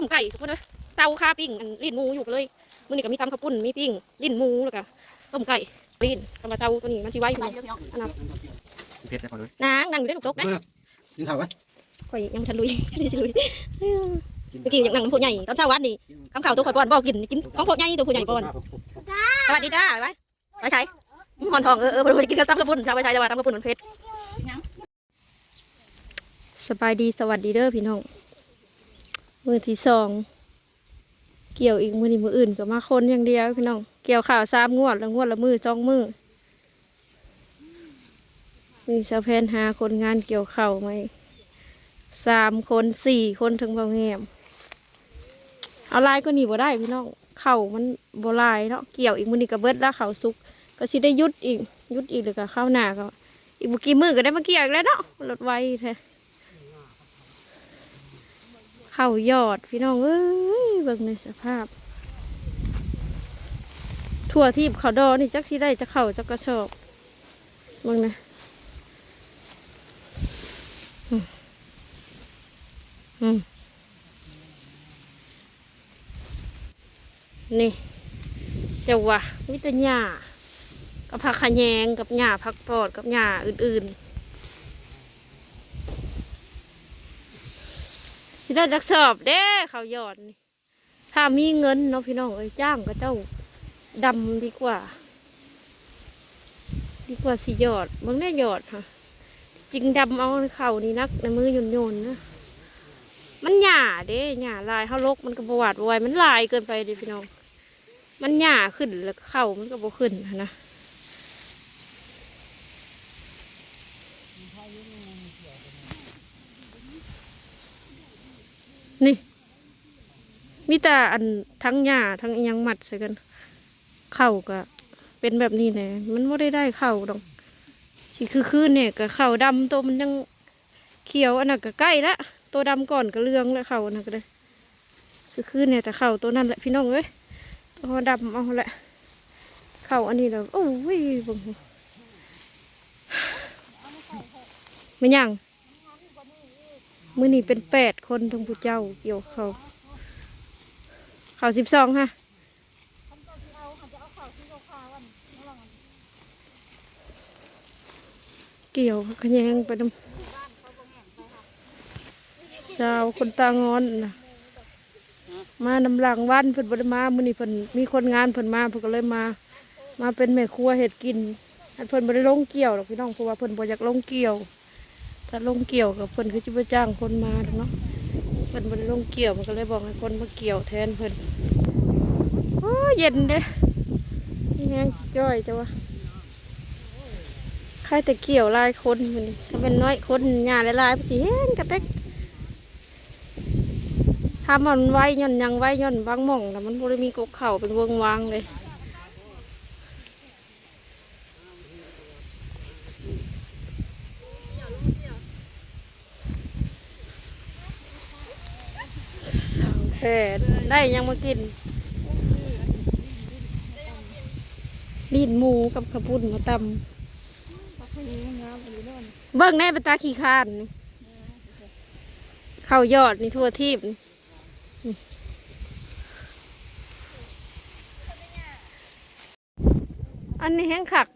ต้มไก่ทุกคนเลยเตาคาปิ้งอันลิ้นหมูอยู่กันเลยมื้อนี้ก็มีตำข้าวปุ้นมีปิ้งลิ้นหมูแล้วก็ต้มไก่ลิ้นกำมาเตาตัวนี้มันสิไว้อยู่อันนั้นเพชรนะขอเลยนางนั่งอยู่ได้ลูกตกนะกินข้าวไหมข่อยยังทันลุยนี่สิลุยเมื่อกี้ยังนั่งน้ำผู้ใหญ่ตอนเช้าวันนี้คำข่าวตัวข่อยป้อนบอกกินกินของผู้ใหญ่ตัวผู้ใหญ่ป้อนสวัสดีจ้าไว้ไว้ใช้หอนทองเออเออบ่ได้กินกับตำข้าวปุ้นชาวไว้ใช้จะว่าตำข้าวปุ้นมันเผ็ดสบายดีสวัสดีเด้อพี่น้อง มือที่สอง เกี่ยวอีกมือนี้มืออื่นก็มาคนอย่างเดียวพี่น้อง เกี่ยวข่าวสามงวดแล้วงวดละมือจ้องมือมีสะเพนหาคนงานเกี่ยวข่าวไหมสามคนสี่คนถึงเบาแงมเอาลายก็หนีบ่ได้พี่น้องเข่ามันบ่ลายเนาะเกี่ยวอีกมือนี้ก็เบิดแล้วเข่าสุก ก็สิได้ยุดอีกยุดอีกหรือก็เข้าหน้าก็อีกบ่กี่มือก็ได้มาเกี่ยวอีกแล้วเนาะลดไวแท้ เข่ายอดพี่น้องเอ้ยเบิ่งในสภาพ ทั่วทีบเขาดอนี่จักสิได้จะเข่าจักกระสอบเบิ่งนะนี่เดี๋ยววะมิตรหญ้ากับผักขะแยงกับหญ้าผักปอดกับหญ้าอื่นๆ ที่เราจักสอบเด้เขาหยอดนี่ถ้ามีเงินเนาะพี่น้องเอ้ยจ้างก็เจ้าดำดีกว่า ดีกว่าสิหยอดมึงได้หยอดฮะจริงดำเอาเข่านี่นักในมือโยนๆนะมันหย่าเด้หย่าลายเขาลกมันก็บวาดบวายมันลายเกินไปเดิพี่น้อง มันหย่าขึ้นแล้วเข่ามันก็บขึ้นนะ นี่ มีแต่อันทั้งหญ้าทั้งยังหมัดใส่กัน เข่าก็เป็นแบบนี้แหละมันไม่ได้ได้เข่าดอกสิคือคืนเนี่ยกับเข่าดำตัวมันยังเขียวอันนั้นก็ใกล้ละตัวดำก่อนก็เรืองแล้วเข่าอันะก็เลยคือคืนเนี่ยแต่เข่าตัวนั้นแหละพี่น้องเอ้ยตัวดำเอาแหละเข่าอันนี้แล้วโอ้ยบังมันยัง มือนี่เป็นแปดคนทั้งผู้เจ้าเกี่ยวเขาเขาสิบสองฮะเกี่ยวขยงไปน้ำชาวคนตางอนนะมานำหลังวันเพิ่นบดมามื้อนี้เพิ่นมีคนงานเพิ่นมาเพิ่นก็เลยมา มาเป็นแม่ครัวเฮ็ดกินเพิ่นบดลงเกี่ยวหรอกพี่น้องเพราะว่าเพิ่นบ่อยากลงเกี่ยว ถ้าลงเกี่ยวกับเพิ่นคือสิบ่จ้างคนมาดอกเนาะเพิ่นบ่ได้ลงเกี่ยวมันก็เลยบอกให้คนมาเกี่ยวแทนเพิ่นโอ้เย็นเด้นี่แฮงจ้อยจ้ะวะใครแต่เกี่ยวลายคนมื้อนี้ถ้าเป็นน้อยคนหญ้าหลายๆสิเห็นกระเตกถ้ามันไว้ย่อนยังไว้ย่อนบางหม่องแต่มันบริมีกกเข่าเป็นวงวางเลย สาวแพทย์ได้ยังมากินลีนหมูกับขปุ้นมาตำเบิ่งแน่เป็นตาขี้คานนี่เข้ายอดนี่ทั่วทีบนี่อันนี้แห้งขัก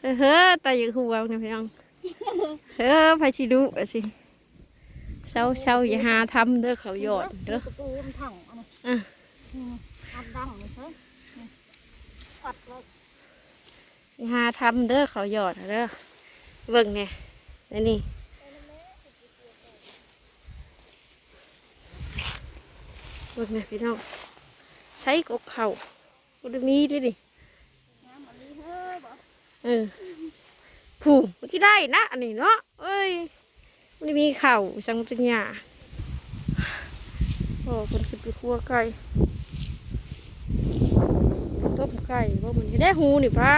เฮ้อเฮ้อตาอยู่หัวเนี่ยพี่น้องเฮ้อไปชิดูสิ ช้าเช้าอย่าหาทำเด้อเขาหยอดเด้อกูมันถังเอามาอะอัดดังเลยเฮ้ยอัดเลยอย่าหาทำเด้อเขาหยอดเด้อเบิ่งเนี่ยนี่นี่เบิ่งเนี่ยพี่น้องใช้กกเขาบุดมีด้วยดิเอกเออผูมันที่ได้นะอันนี้เนาะเอ้ย มันมีเข่าสังตัญญาโอ้คนขึ้นไปคั่วไก่ต้มไก่ว่ามันจะได้หูนี่ป้า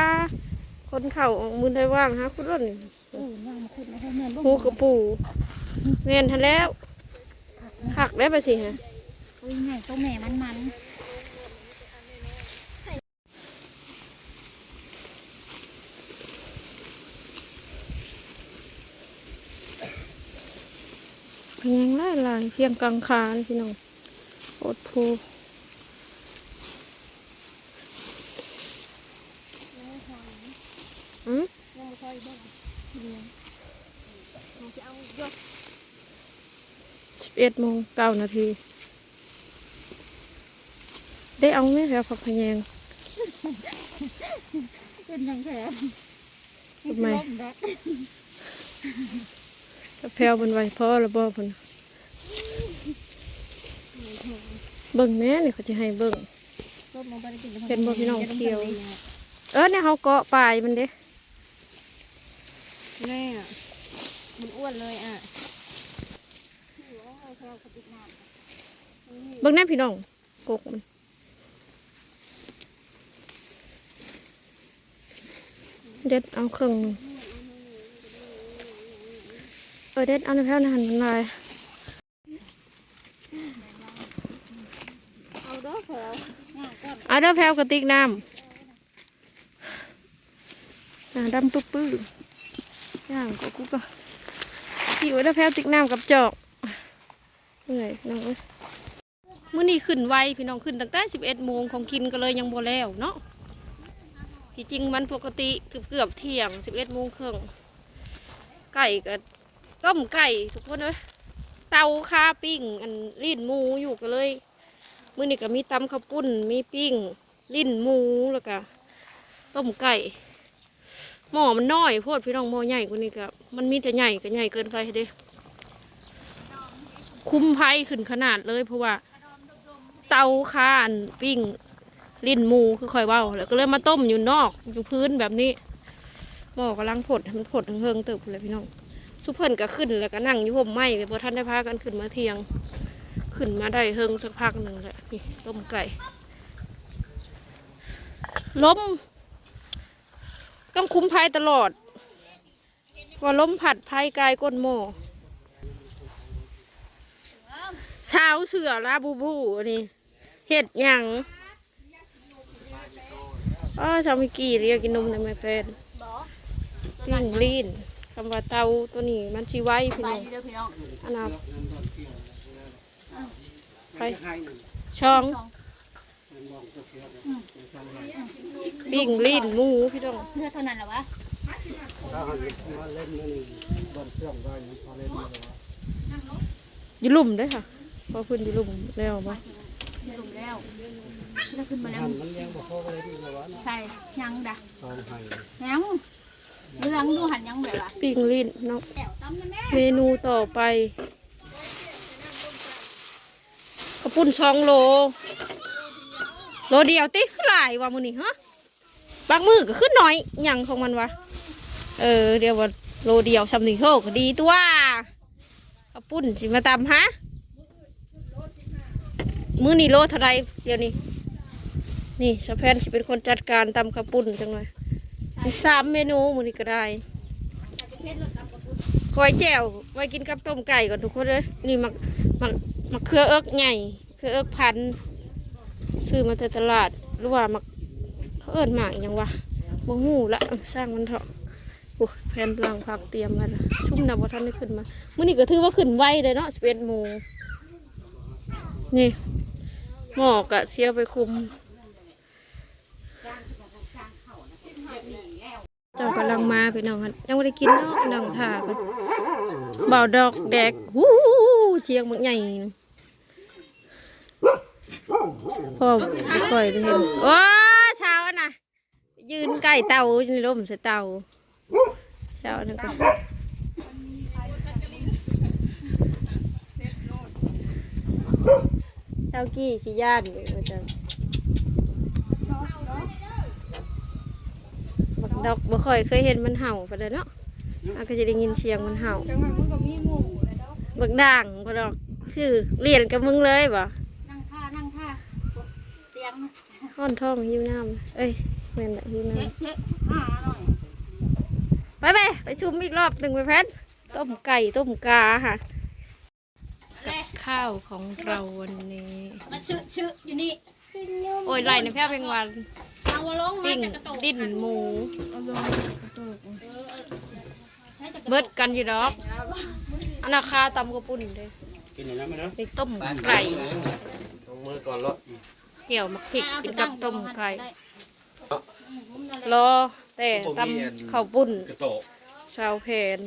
คนเข่าออกมือได้ว่างฮะคุณร่นนี่เออน้ำมันขึ้นมาให้แม่ลูกหูกระปูเมียนทันแล้วหักได้ไปสิฮะเอ้ยไงตัวแม่มันมัน พยังไล่ลายเพียงกลางคาเลยพี่น้องโอดโพอืมยังไม่ค่อยบ้างมันจะเอายกสิบเอ็ดโมงเก้านาที ได้เอาไหมครับผักพะแยงเป็นยังแข็งทำไมแบก กระเพราบนไว้พ่อระบอบนเบิ่งแม่นี่เขาจะให้เบิ่งต้มลงไปได้กินเป็นบ่พี่น้องเคี่ยว เออเนี่ยเขาเกาะปลายมันเด้แม่อะมันอ้วนเลยอะเบิ่งแน่พี่น้องกกมันเด็ดเอาเครื่องหนึ่งเออเด็ดเอาในแพ้วนะหันมันลายเอาเด้อแถวงานก่อนเอาเด้อแพ้วกระติกน้ำอ่าดำปุ๊บปื้อย่างก็กูก็พี่เอาเด้อแพ้วติ๊กน้ำกับจอกเหนื่อยน้องเอ้ยมื้อนี้ขึ้นไวพี่น้องขึ้นตั้งแต่สิบเอ็ดโมงของกินก็เลยยังบ่แล้วเนาะที่จริงมันปกติเกือบเกือบๆเที่ยงสิบเอ็ดโมงครึ่งไก่ก็ ต้มไก่ทุกคนเลยเตาคาปิ้ง อันรีดหมูอยู่ก็เลยมื้อนี้ก็มีตำข้าวปุ้นมีปิ้ง ลิ้นหมูแล้วก็ต้มไก่หม้อมันน้อยโพดพี่น้องหม้อใหญ่กว่านี้ก็มันมีแต่ใหญ่ก็ใหญ่เกินไปเด้คุ้มไพ่ขึ้นขนาดเลย เพราะว่า เตาคาอันปิ้งลิ้นหมูคือคอยเว้าแล้วก็เลยมาต้มอยู่นอกอยู่พื้นแบบนี้หม้อกำลังผดมันผดเฮิงเติบเลยพี่น้อง สุเพิ่นก็ขึ้นแล้วก็นั่งอยู่ห่มไม้เลยพอท่านได้พากันขึ้นมาเที่ยง ขึ้นมาได้เฮิงสักพักหนึ่งแหละนี่ต้มไก่ล้ม ต้องคุ้มภัยตลอด ว่าล้มผัดภัยกายก้นหม้อเช้าเสือลาบูบูอันนี้เห็ดหยังอ๋อชาวมิกี้เรียกกินนมในแม่แฟนทิ้งลีน คำว่าเตาตัวนี้มันชีไว้พี่ไปน้องดีเด้อพี่น้องอันนับไปช่องปิ้งลีนหมูพี่น้องเพื่อเท่านั้นเหรอวะอยู่ลุ่มเด้วยค่ะพอขึ้นอยู่ลุ่มแล้วปะลงแล้วแล้วขึ้นมาแล้วใช่ยังดะยัง เรื่องดูหันยังแบบว่าปิ้งลีนเนาะแถวตั้มนะแม่เมนูต่อไปกระปุ่นช่องโล โลเดียวติขึ้นหลายว่ามือนี่ฮะบางมือก็ขึ้นน้อยหยังของมันวะเออเดี๋ยวว่าโลเดียวสำนึกโฮก็ดีตัวกระปุ่นสิมาตำฮะมือนี่โลเท่าไรเดี๋ยวนี้นี่สะแพนสิเป็นคนจัดการตำกระปุ่นจังเลย มีสามเมนูมือนี่ก็ได้คอยแจ่วไว้กินกับต้มไก่ก่อนทุกคนเลยนี่มักมักมักเครือเอิกใหญ่เครือเอิกพันซื้อมาจากตลาดหรือว่ามักเขาเอิ้นหมากยังวะบ่หูละสร้างมันเถอะโอ้แผ่นลังพักเตรียมมาชุ่มน้ำว่าท่านได้ขึ้นมามื้อนี้ก็ถือว่าขึ้นไวเลยเนาะสิบเอ็ดโมงนี่หมอกะเที่ยไปคุม เจ้ากำลั งมาพี่น้องยังไม่ได้กินเนาะนั่งถ่ากันเบาดอกแดกหูเชียงมึกใหญ่พ่อค่อยด้เห็นโอ้เช้าอะนะยืนใกล้เตาในร่มใส่เตาเช้านั่นก็เช้ากี้สิย่านเลยว่าจัง บัก ดอกบ่ค่อยเคยเห็นมันเห่าไปเลยเนาะอาก็จะได้ยินเสียงมันเห่าบักด่างบ่ดอก คือเรียนกับมึงเลยบ่นั่งท่านั่งท่าเตียงนะห้อนท้องหิวน้ำเอ้ยแม่นละหิวน้เช็คเช็คอ่าหน่อยำไปไปไปชุมอีกรอบหนึ่งไปแพทต้มไก่ต้มกาค่ะกับข้าวของเราวันนี้ มาซื้อซื้ออยู่นี่ โอ้ยไหลในแพร่เป็นวันเอาลงมาปิ้งจากกระตุกดิ้นหมู เอาลงจากกระตุกเออใช้จากกระตุกเบิดกันอยู่ดอกเอันนาคาตำกระปุ่นเด้กินหน่อยนะมั้ยเนาะนี่ต้มไก่ลงมือก่อนรถเกี่ยวมักถิกกินกับต้มไก่รอแต่ตำข้าวปุ้นกระโตกชาวแผน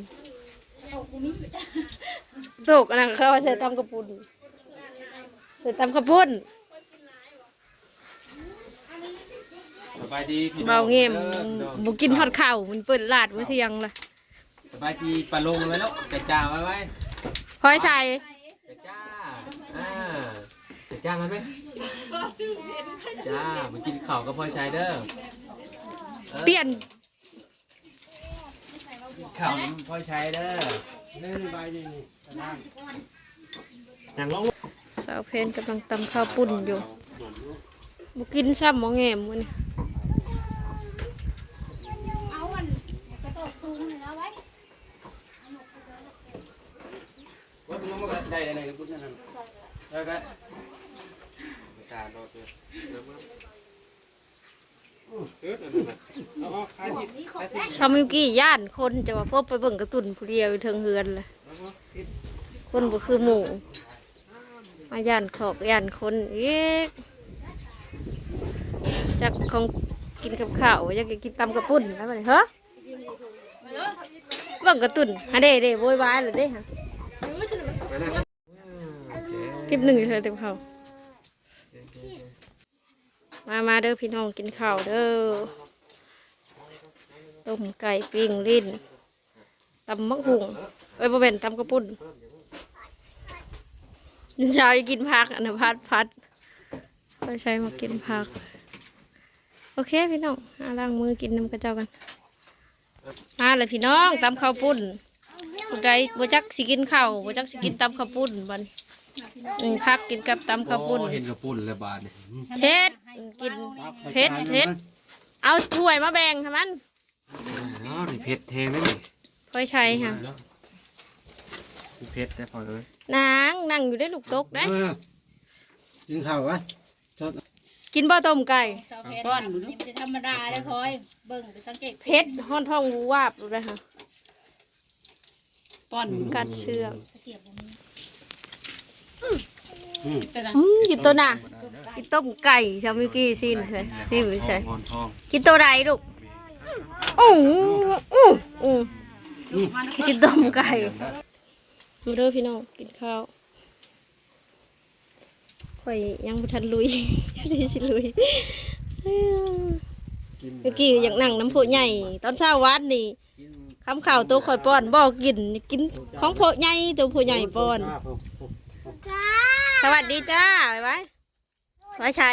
ตกอันนั้นเขาว่าใส่ตำกระปุ่นใส่ตำข้าวปุ้น บายดีพี่น้องเบาเงียมด้อพี่น้องบุกินทอดข้าวมันเปิดลาดไว้ที่ยังล่ะสบายดีปลาลงไว้แล้วกระจ้าไว้ไว้พลอยชัยกระจ้าอ่ากระจ้ามันไหมจ้ามากินข้าวกับพ่อชายเด้อเปลี่ยนข้าวพ่อชายเด้อเล่นใบนี่อย่างลงสาวเพนกำลังตำข้าวปุ้นอยู่บุกินซ้ำหมอแงมวันนี้ เอาอันกระโดดสูงเลยนะไว้ ว่าเป็นมันก็ได้ได้ได้พุทธนั่น แล้วก็ตาโดดเลยเออเอาเอาขายที่ขายที่ชาวมิวกี้ย่านคนจะว่าพบไปเบิ่งกระตุนผู้เดียวอยู่เทิงเฮือนเลยคนบ่คือหมูมาย่านขอกย่านคนอีกจักของกินกับข้าวอยากจะกินตำกระปุ้นแล้วมันเฮ้อเบิ่งกระตุนฮะเด้เด้โวยวายเลยเด้ฮะ คลิปหนึ่งอยู่เธอเต็มเขามามาเด้อพี่น้องกินข้าวเด้อต้มไก่ปิ้งลิ้นตำมักหุงเอ้ยบ่เป็นตำกระปุ่นเช้าจะกินผักอันพัดพัดก็ใช้มากินผัก โอเคพี่น้องหาล้างมือกินน้ำกระเจ้ากัน มาเลยพี่น้องตำข้าวปุ้นผู้ใดบ่จักสิกินข้าวบ่จักสิกินตำข้าวปุ้นบัน ดนอืมพักกินกับตำข้าวปุ้นเห็นกระปุ่นเลยบาทเนี่ยเช็ดกินเผ็ดเผ็ดเอาถ้วยมาแบ่งทำมันอ๋อนี่เผ็ดแทงนี่ค่อยใช้ค่ะเผ็ดได้พอเลยนางนั่งอยู่ได้ลูกตกได้กินข้าววะกินบ่ต้มไก่สาวเพชรนี่มันจะธรรมดาได้พลอยเบิ่งไปสังเกตเพชรห้อนท้องวูวาบดูเลยค่ะป้อนกัดเชือกเกียบบ่มี อืมแต่ละอืมกินตัวน่ะกินต้มไก่ชาวมิกี้ซินใช่ซิมใช่ทองทองกินตัวใดลูกอู้อู้อู้กินต้มไก่มาเด้อพี่น้องกินข้าวข่อยยังบ่ทันลุยดีสิลุยเอ้อเมื่อกี้อยากนั่งน้ำโพใหญ่ ตอนเช้าวัดนี่คำข่าวตัวข่อยป้อนบอกกิน กินของโพใหญ่ตัวโพใหญ่ป้อน สวัสดีจ้าไปไว้ไว้ใช้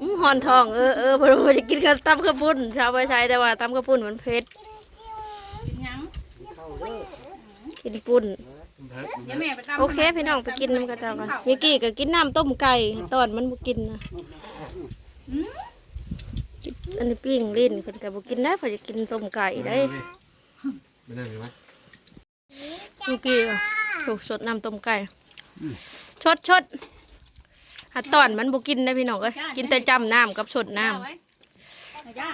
อืมหอนทองเออเออพอรู้จะกินกับตำข้าวปุ้นชาวไว้ใช้แต่ว่าตำข้าวปุ้นมันเผ็ดกินหยังกินปุ้นเดี๋ยวแม่ไปตามโอเคพี่น้องไปกินน้ำกระเจ้ากันมิกกี้ก็กินน้ำต้มไก่ตอนมันบ่กินนะอันนี้ปิ้งลิ้นเพิ่นก็บ่กินได้เพิ่นจะกินต้มไก่ได้ไม่ได้ไหมวะมิกกี้ก็ถูกสดน้ำต้มไก่ ชดชดหาตอนมันบ่กินได้พี่น้องเอ้ยกินแต่จำน้ำกับสดน้ำไว้จ้า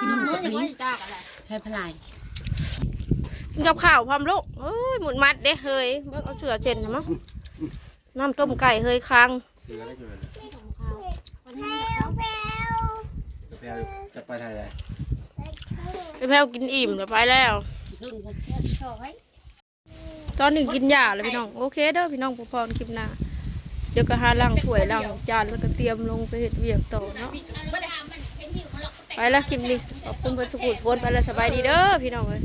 กินมื้อจะไว้จ้ากันแหละใช้พลายกินกับข้าวพร้อมลูกเอ้ยหมุนมัดเด้เฮ้ยเบิ่งเอาเสือเช่นนะมั้งน้ำต้มไก่เฮ้ยค้างเสือได้เกินแปลจะไปไทยเลยไปแพวกินอิ่มแล้วไปแล้ว ตอนหนึ่งกินยาแล้วพี่น้อง โอเคเด้อพี่น้องพอพรคลิปหน้า เดี๋ยวก็หาล้างถ้วยล้างจานแล้วก็เตรียมลงไปเห็ดเวียกต่อเนาะ ไปแล้วคลิปนี้ขอบคุณเพื่อนสุขุมทุกคนไปแล้วสบายดีเด้อพี่น้องเอ้ย